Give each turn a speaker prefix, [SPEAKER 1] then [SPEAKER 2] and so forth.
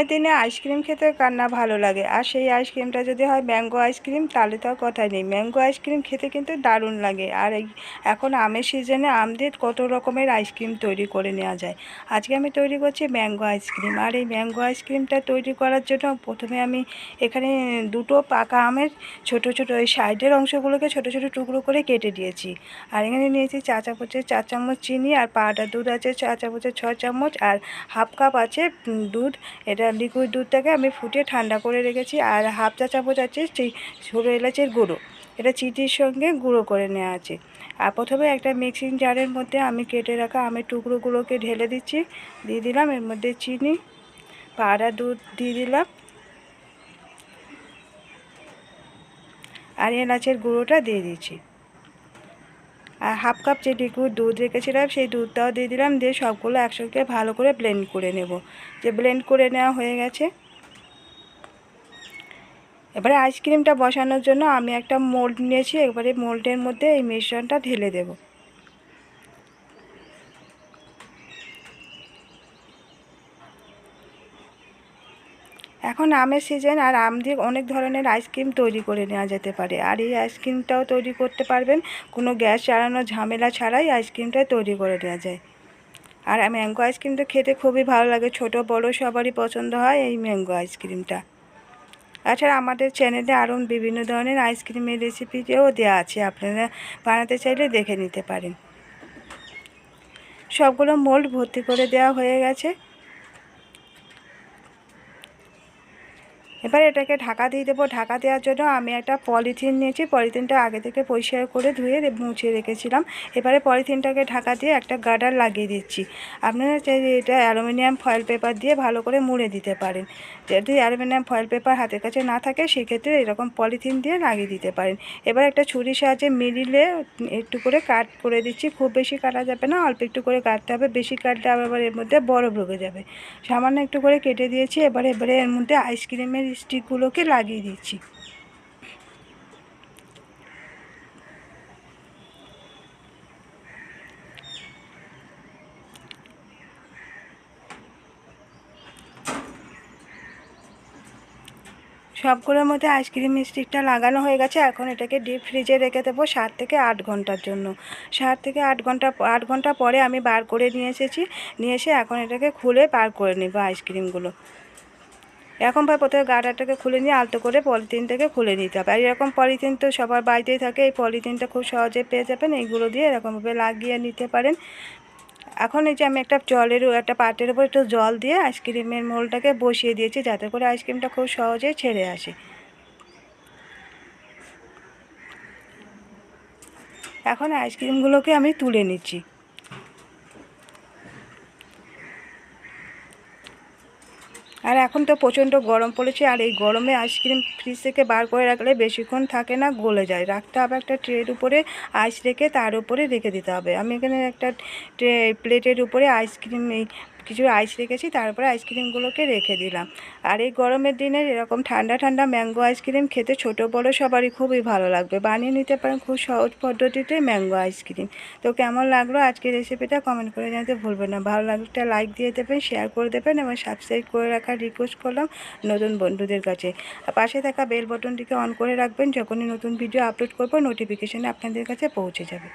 [SPEAKER 1] গরমের দিনে আইসক্রিম খেতে কার না ভালো লাগে? আর সেই আইসক্রিমটা যদি হয় ম্যাঙ্গো আইসক্রিম, তাহলে তো কথাই নেই। ম্যাঙ্গো আইসক্রিম খেতে কিন্তু দারুণ লাগে। আর এখন আমের সিজনে আম দিয়ে কত রকমের আইসক্রিম তৈরি করে নেওয়া যায়। আজকে আমি তৈরি করছি ম্যাঙ্গো আইসক্রিম। আর এই ম্যাঙ্গো আইসক্রিমটা তৈরি করার জন্য প্রথমে আমি এখানে দুটো পাকা আমের ছোট ছোট ওই সাইডের অংশগুলোকে ছোট ছোট টুকরো করে কেটে দিয়েছি। আর এখানে নিয়েছি চা চামচের চার চামচ চিনি আর পাউডার। দুধ আছে চা চামচের ছ চামচ আর হাফ কাপ আছে দুধ। এটা লিকুইড দুধটাকে আমি ফুটিয়ে ঠান্ডা করে রেখেছি আর হাফ চা চামচ আছে ছোটো এলাচের গুঁড়ো। এটা চিটির সঙ্গে গুঁড়ো করে নেওয়া আছে। আর প্রথমে একটা মিক্সিং জারের মধ্যে আমি কেটে রাখা আমের টুকরোগুলোকে ঢেলে দিচ্ছি। দিয়ে দিলাম, এর মধ্যে চিনি পাড়া দুধ দিয়ে দিলাম। আর এলাচের গুঁড়োটা দিয়ে দিচ্ছি। আর হাফ কাপ যে ডিগু দুধ রেখেছিলাম, সেই দুধটাও দিয়ে দিলাম, দিয়ে সবগুলো একসঙ্গে ভালো করে ব্লেন্ড করে নেব। যে ব্লেন্ড করে নেওয়া হয়ে গেছে। এবারে আইসক্রিমটা বসানোর জন্য আমি একটা মোল্ড নিয়েছি, এবারে মোল্ডের মধ্যে এই মিশ্রণটা ঢেলে দেব। এখন আমের সিজন আর আম দিয়ে অনেক ধরনের আইসক্রিম তৈরি করে নেওয়া যেতে পারে। আর এই আইসক্রিমটাও তৈরি করতে পারবেন। কোনো গ্যাস চালানোর ঝামেলা ছাড়াই আইসক্রিমটা তৈরি করে দেওয়া যায়। আর ম্যাঙ্গো আইসক্রিমটা খেতে খুবই ভালো লাগে। ছোট, বড় সবারই পছন্দ হয় এই ম্যাঙ্গো আইসক্রিমটা তাছাড়া আমাদের চ্যানেলে আরও বিভিন্ন ধরনের আইসক্রিমের রেসিপিও দেওয়া আছে। আপনারা বানাতে চাইলে দেখে নিতে পারেন। সবগুলো মোল্ড ভর্তি করে দেওয়া হয়ে গেছে। এবার এটাকে ঢাকা দিয়ে দেবো। ঢাকা দেওয়ার জন্য আমি একটা পলিথিন নিয়েছি। পলিথিনটা আগে থেকে পরিষ্কার করে ধুয়ে মুছে রেখেছিলাম। এবারে পলিথিনটাকে ঢাকা দিয়ে একটা গার্ডার লাগিয়ে দিচ্ছি। আপনারা চাইলে এটা অ্যালুমিনিয়াম ফয়েল পেপার দিয়ে ভালো করে মুড়ে দিতে পারেন। যদি অ্যালুমিনিয়াম ফয়েল পেপার হাতের কাছে না থাকে, সেক্ষেত্রে এরকম পলিথিন দিয়ে লাগিয়ে দিতে পারেন। এবার একটা ছুরির সাহায্যে মিডিলে একটু করে কাট করে দিচ্ছি। খুব বেশি কাটা যাবে না, অল্প একটু করে কাটতে হবে। বেশি কাটলে আবার এর মধ্যে বরফ ঢুকে যাবে। সামান্য একটু করে কেটে দিয়েছি। এবারে এবারে এর মধ্যে আইসক্রিমের স্টিকগুলোকে লাগিয়ে দিচ্ছি। সবগুলোর মধ্যে আইসক্রিম স্টিকটা লাগানো হয়ে গেছে। এখন এটাকে ডিপ ফ্রিজে রেখে দেবো সাত থেকে আট ঘণ্টার জন্য। সাত থেকে আট ঘণ্টা আট ঘণ্টা পরে আমি বার করে নিয়ে এসেছি। নিয়ে এসে এখন এটাকে খুলে বার করে নেব আইসক্রিমগুলো। এরকমভাবে প্রথমে গার্ডারটাকে খুলে নিয়ে আলতো করে পলিথিনটাকে খুলে নিতে হবে। আর এরকম পলিথিন তো সবার বাড়িতেই থাকে, এই পলিথিনটা খুব সহজে পেয়ে যাবেন, এইগুলো দিয়ে এরকমভাবে লাগিয়ে নিতে পারেন। এখন এই যে আমি একটা জলের, একটা পাটের উপর একটু জল দিয়ে আইসক্রিমের মোলটাকে বসিয়ে দিয়েছি, যাতে করে আইসক্রিমটা খুব সহজে ছেড়ে আসে। এখন আইসক্রিমগুলোকে আমি তুলে নিচ্ছি। আর এখন তো প্রচণ্ড গরম পড়েছে, আর এই গরমে আইসক্রিম ফ্রিজ থেকে বার করে রাখলে বেশিক্ষণ থাকে না, গলে যায়। রাখতে হবে একটা ট্রের উপরে আইস রেখে, তার উপরে রেখে দিতে হবে। আমি এখানে একটা ট্রে প্লেটের উপরে আইসক্রিম কিছু আইস রেখেছি, তারপরে আইসক্রিমগুলোকে রেখে দিলাম। আর এই গরমের দিনে এরকম ঠান্ডা ঠান্ডা ম্যাঙ্গো আইসক্রিম খেতে ছোট বড় সবারই খুবই ভালো লাগবে। বানিয়ে নিতে পারেন খুব সহজ পদ্ধতিতে ম্যাঙ্গো আইসক্রিম তো কেমন লাগল আজকের রেসিপিটা কমেন্ট করে জানাতে ভুলবেন না। ভালো লাগলে একটা লাইক দিয়ে দেবেন শেয়ার করে দেবেন এবং সাবস্ক্রাইব করে রাখার রিকোয়েস্ট করলাম নতুন বন্ধুদের কাছে। পাশে থাকা বেল বটনটিকে অন করে রাখবেন, যখনই নতুন ভিডিও আপলোড করব নোটিফিকেশানে আপনাদের কাছে পৌঁছে যাবে।